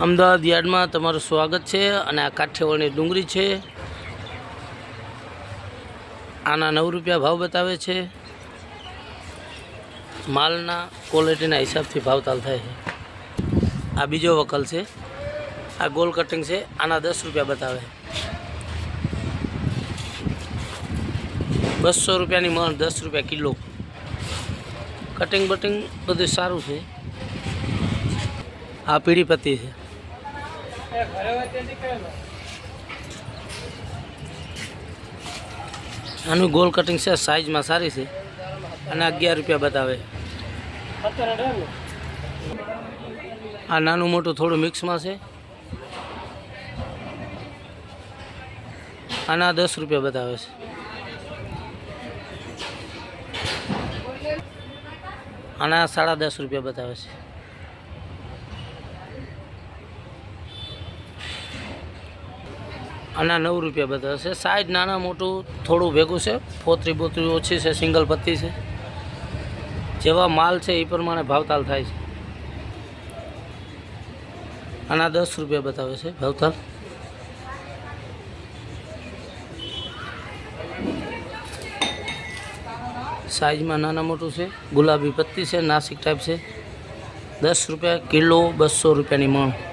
અમદાવાદ યાર્ડમાં તમારું સ્વાગત છે અને આ કાઠિયાવાડની ડુંગળી છે. આના નવ રૂપિયા ભાવ બતાવે છે. માલના ક્વોલિટીના હિસાબથી ભાવતાલ થાય છે. આ બીજો વકલ છે. આ ગોલ કટિંગ છે. આના દસ રૂપિયા બતાવે. બસો રૂપિયાની મણ દસ રૂપિયા કિલો. કટિંગ બટિંગ બધું સારું છે. આ પીળી પત્તી છે. આનું ગોલ કટિંગ છે સાઇઝમાં સારી છે. અને અગિયાર રૂપિયા બતાવે. આ નાનું મોટું થોડું મિક્સમાં છે. આના દસ રૂપિયા બતાવે છે. આના સાડા દસ રૂપિયા બતાવે છે. આના નવ રૂપિયા બતાવે છે. સાઈઝ નાના મોટું થોડું ભેગું છે. પોતરી બોતરી ઓછી છે, સિંગલ પત્તી છે. જેવા માલ છે એ પ્રમાણે ભાવતાલ થાય છે. આના દસ રૂપિયા બતાવે છે ભાવતાલ. સાઈઝમાં નાના મોટું છે, ગુલાબી પત્તી છે, નાસિક ટાઈપ છે. દસ રૂપિયા કિલો બસો રૂપિયાની મણ.